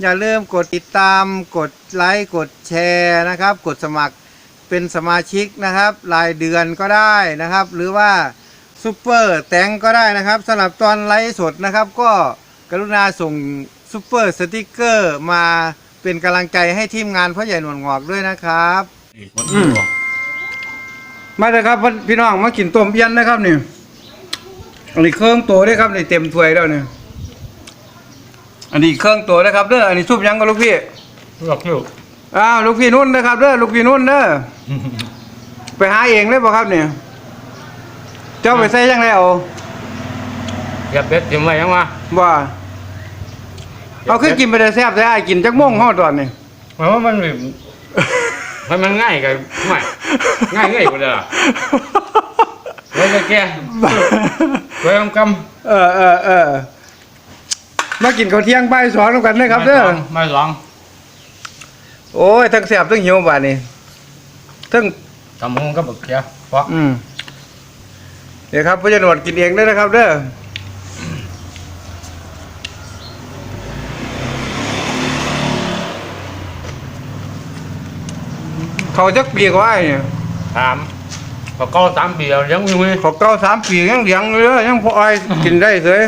อย่าลืมกดติดตาม กดไลค์ กดแชร์นะครับ กดสมัครเป็นสมาชิกนะครับ รายเดือนก็ได้นะครับ หรือว่าซูเปอร์แตงก็ได้นะครับสำหรับตอนไลฟ์สดนะครับ ก็กรุณาส่งซูเปอร์สติกเกอร์มาเป็นกำลังใจให้ทีมงานพ่อใหญ่หนวดงอกด้วยนะครับอืมมาเลยครับพี่น้องมากินต้มเอี้ยนนะครับนี่อันนี้เครื่องตัวด้วยครับนี่เต็มถ้วยแล้วเนี่ย อันนี้เครื่องตัวนะครับเด้ออันนี้ซุปยังก็ลูกพี่หลอกลูกอ้าวลูกพี่นุ่นนะครับเด้อลูกพี่นุ่นเด้อไปหาเองเลยป่ะครับเนี่ยเจ้าไปใส่ยังไงเอาอย่าเป็ดจิ้มไว้ยังวะว่าเอาขึ้นกินไปได้แซ่บได้กินจักโม่งห่อตอนนี่หมายว่ามันแบบมันมันง่ายกับไม่ง่ายง่ายกว่าเดิมไว้จะแก่ไว้กำกำเออเออเออ มากินข้าวเที่ยงบ่ายสองแล้วกันนะครับเด้อไม่ลองโอ้ยทั้งแซ่บทั้งหิวบาดนี้ทั้งทำหงก็บักเขียเพราะอืมเดี๋ยวครับพ่อจะหนวดกินเองด้วยนะครับ เด้อเขาจักปีกว่าไอ้เนี่ยถามพอเก้าสามปีแล้วยังมีมือเขาเก้าสามปียังเลี้ยงเลยเด้อยังพอไอ้ายกินได้เลย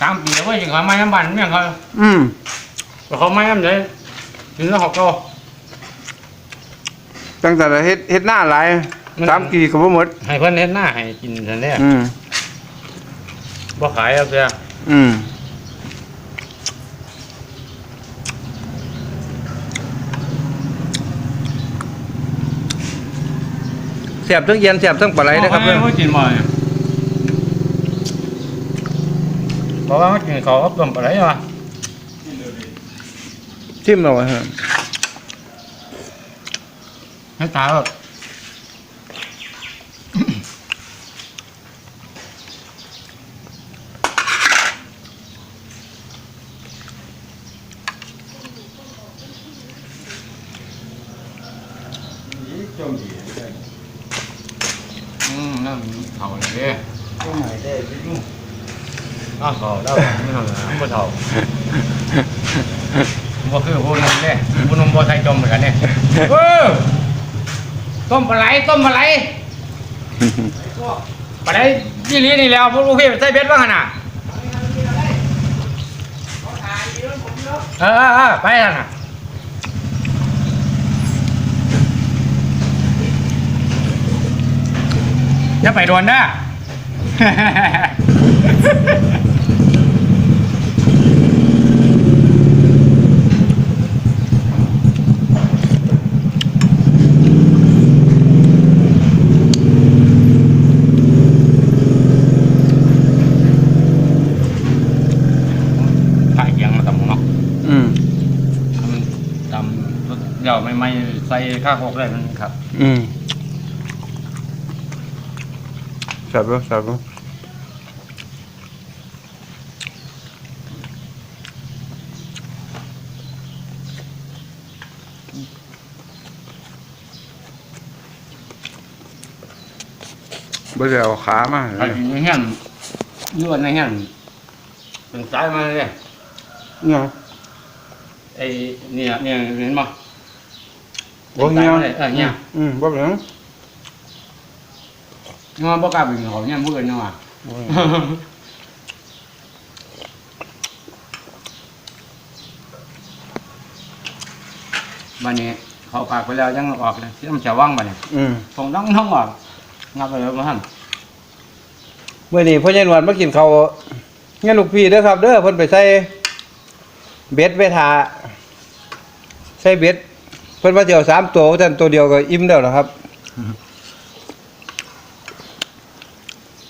สามปีแล้วเว้ยยังเขาไม่น้ำบันเนี่ยเขาอืมเขาไม่น้ำเลยถึงแล้วเขาก็ ตั้งแต่เฮ็ดเฮ็ดหน้าหลายสามปีก็บ่หมด ให้เพื่อนเห็นหน้าให้กินทันเนี่ยอืมบ่ขายแล้วเสียอืมแซ่บทั้งเย็นแซ่บทั้งปลาไหลนะครับเพื่เด้ออนกินบ่อย บอกว่ากินเขาก็ต้มอะไรวะชิมเราฮะให้ตายแบบ อืมนั่นเท่าเลยเด้ อ้าวเท่าแล้วไม่เท่านะไม่เท่าบ่คือผู้นำเนี่ยผู้นำบ่ใส่จมเหมือนกันเนี่ยเออต้มปลาไหลต้มปลาไหลปลาไหลยี่ลีนี่แล้วพวกลูกพี่ใส่เบ็ดบ้างขนาดเออเออเออไปแล้วนะอย่าไปโดนนะ ถ่าย เกียงมาตำเนาะอืมมันตำเดี๋ยวไม่ไม่ใส่ข้าวโคกได้มันครับอืมแซ่บบ่แซ่บบ่บ่ได้เอาขามาไอ้ในเงี้ยยวนในเงี้ยเป็นสายมาเลย เนาะไอ้เนี่ยเนี่ยเห็นป่ะบ่เงี้ยเออเงี้ยอืมบ่เป็นหยังงอบ่กล้าเป็นเขาเนี่ยมือเนาะวันนี้เขาปากไปแล้วยังออกเลยที่มันจะว่างบัดเนี่ยอืมผมต้องต้องออกงับไปแล้วมาท่านเมื่อนี้พ่อใหญ่หนวดมากินข้าวงั้นลูกพี่เด้อครับ เด้อเพิ่นไปใส่ เบ็ดไปทาใส่เบ็ดเพื่อนว่าเดียวสามตัวท่านตัวเดียวก็อิ่มแล้วนะครับ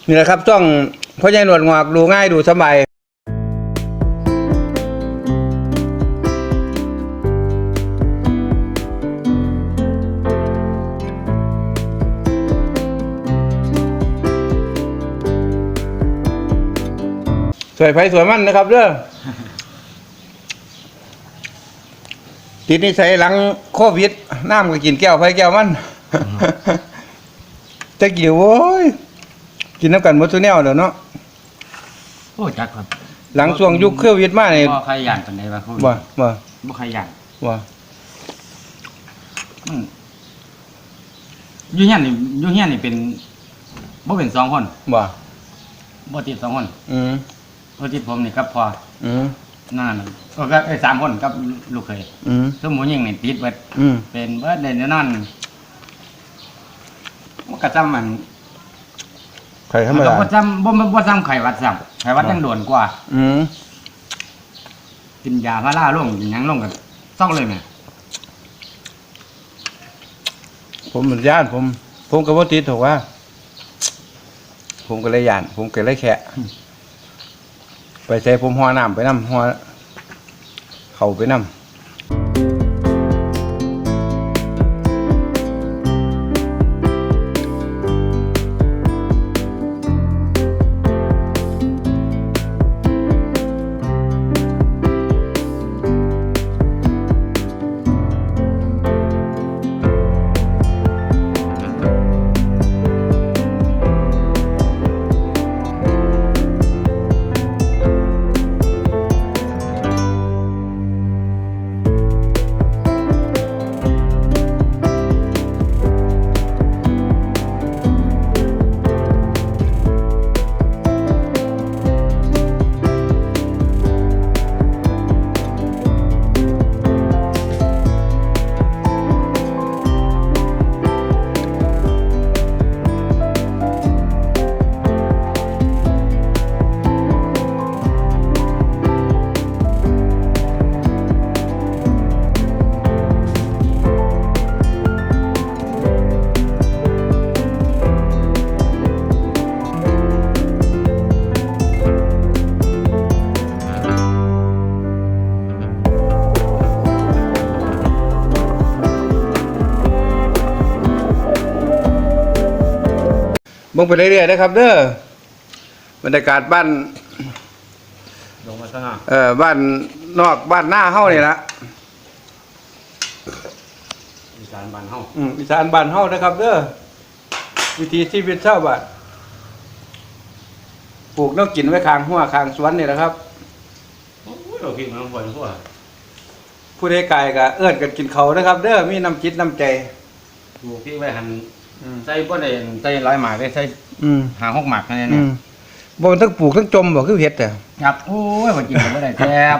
นี่แหละครับต้องพ่อใหญ่หนวดงอกดูง่ายดูสบายสวยไฟสวยมั่นนะครับเด้อ ติดนิสัยหลังโควิดน้ำก็กินแก้วไผแก้วมันจะกี่โว้ยกินน้ำกันหมดทุกแนวเดี๋ยวเนาะโอ้จักครับ หลังช่วงยุคโควิดมาเนี่ยบ่ใครย่านปานใดวะโควิดว่าว่าบ่ใครย่านว่ามันอยู่เฮียนนี่อยู่เฮียนนี่เป็นบ่เป็นสองคนว่าบ่ติดสองคนอืมบ่ติดผมนี่กับพ่ออืม นั่นน่ะก็ก็เอ้ยสามคนกับลูกเคยอืมซึ่งหมูยิงนี่ติดเบิดอืมเป็นเบิดได้แน่นอนมันก็จำมันใครธรรมนดาก็บ่จำบ่บ่บ่จำไข้หวัดซ้ำไข้หวัดยังโดนกว่า อืมกินยาพาราลงกินหยังลงกันเศร้าเลยแม่ผมเป็นญาติผม ผมก็บ่ติดถูกว่า ผมก็เลยยาน ผมก็เลยแค่ไป ใส่ผมหัวน้ำไปน้ำหัวเข่าไปน้ำ บิ่งไปเรื่อยๆนะครับเด้อบรรยากาศบ้านลงมาซะหน่อยเอ่อบ้านนอกบ้านหน้าเฮานี่ละอีสานบ้านเฮาอืมอีสานบ้านเฮานะครับเด้อวิธีชีวิตชาวบ้านปลูกนกกินไว้ข้างหัวข้างสวนนี่แหละครับ โอ้ยเราคิดมันบ่อยพวกผู้ใดกายก็เอื้อนกันกินเขานะครับ เด้อมีน้ำจิตน้ำใจปลูกที่ไว้หันอืม ใส่บ่ได้ใส่หลายหมากได้ใส่อืมหาหกหมากนั่นอืเนี่ยมบ่มันทั้งปลูกทั้งจมบ่คือเฮ็ดแต่ครับโอ้ยบ่กินกันบ่ได้แซ่บ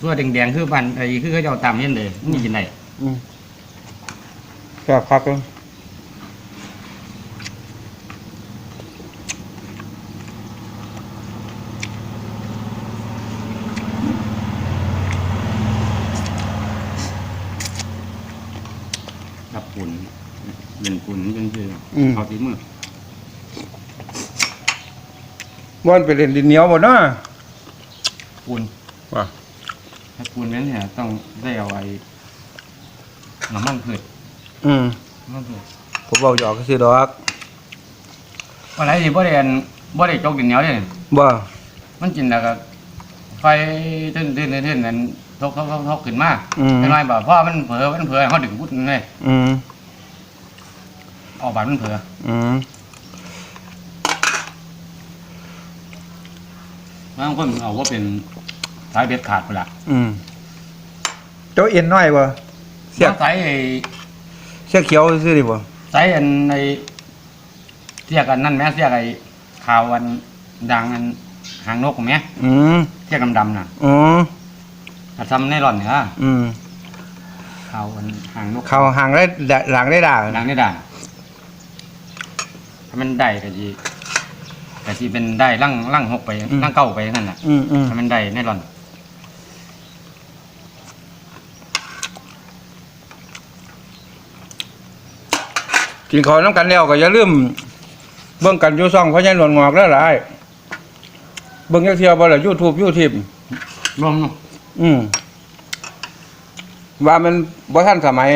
ตัวแดงๆคือบ้านไอ้คือเขาเจ้าตามเห็นเลยนี่กินได้อืมครับครับครับปุ่นเล่นปุ่น จังซี่อืมเอาติมือบ่มันไปเล่นดินเหนียวบ่เนาะปุ่นว่าถ้าปุ่นนั้นเนี่ยต้องได้เอาไอ้น้ำมันพืชอืมน้ำมันพืชผมเว้าหยอกซื่อดอกอะไรสิบ่ได้อันบ่ได้จกดินเหนียวเด้ บ่มันกินแล้วก็ไฟเต้นเต้นเต้นเต้นนั้นทกทกทกทกขึ้นมาอืมเป็นไรบ่พ่อมันเผลอมันเผลอเขาดึงพุทธเลยอืม ออกบาดมันเผลออืมบางคนเอาว่าเป็นสายเบ็ดขาดไปละอืมเจ้าเอ็นน้อยบ่เสียกสายไอ้เสียกเขียวซื่อดิบ่สายอันในเสียกันนั่นแม่เสียกไอ้ขาวอันดังอันหางนกแม่อืมเสียกดำๆน่ะอืมถ้าทำในร่อนเนี่ยอืมขาวอันหางนกเข้าห่างได้ดหลังได้ด่าดังในด่าน ถ้ามันได้ก็จีก็จีเป็นได้ลั่งลั่งหกไปลั่งเก้าไปนั่นน่ะอืมอืมถ้ามันได้ในร่อนกินข้าวน้ำกันแล้วก็อย่าลืมเบิ่งกันอยู่ซ่องพ่อใหญ่หนวดงอกแล้วหลายเบิ่งจักเที่ยวบ่ล่ะ YouTube YouTube รวมเนาะอืมว่ามันบ่ทันสมัย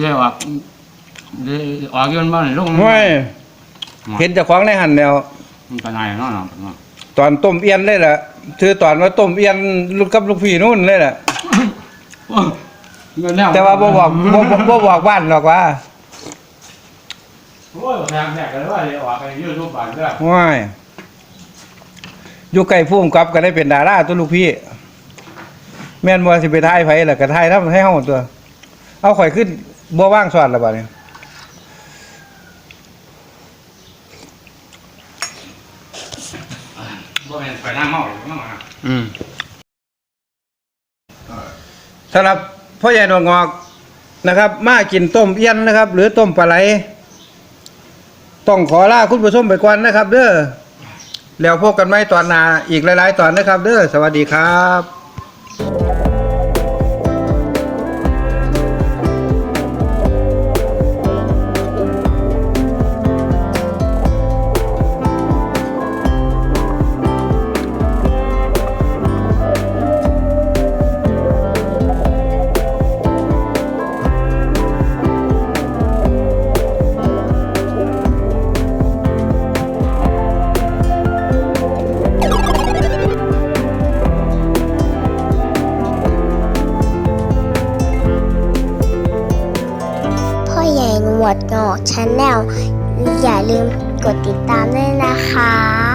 เรียกว่า เรียกออกเงินบ้านลงห้วยเห็นเจ้าของในหันแล้วมันก็นายเนาะเนาะตอนต้มเอียนเลยแหละคือตอนว่าต้มเอียนลูกกับลูกพี่นู่นเลยแหละเงินแล้วแต่ว่าบ่บอกบ่บ่บ่บอกบ้านหรอกว่าโอ้ยแพงแพงกันเลยว่าเดี๋ยวออกไปยูทูบบ้านเด้อว้ายอยู่ใกล้ผู้กำกับก็ได้เป็นดาราตัวลูกพี่ แม่นบ่สิไปถ่ายไผล่ะก็ถ่ายทำให้เฮาตัว เอาข่อยขึ้นบ่ว่างสอนแล้วบัดนี้ บ่แม่นไปน้ำเมาหร อืมสำหรับพ่อใหญ่ดวดงอกนะครับ มากินต้มเอี้ยนนะครับ หรือต้มปลาไหลต้องขอลาคุณผู้ชมไปก่อนนะครับ เด้อแล้วพบกันใหม่ตอนหน้าอีกหลาย ๆ ตอนนะครับ เด้อสวัสดีครับ วดงอกชาแนลอย่าลืมกดติดตามด้วยนะคะ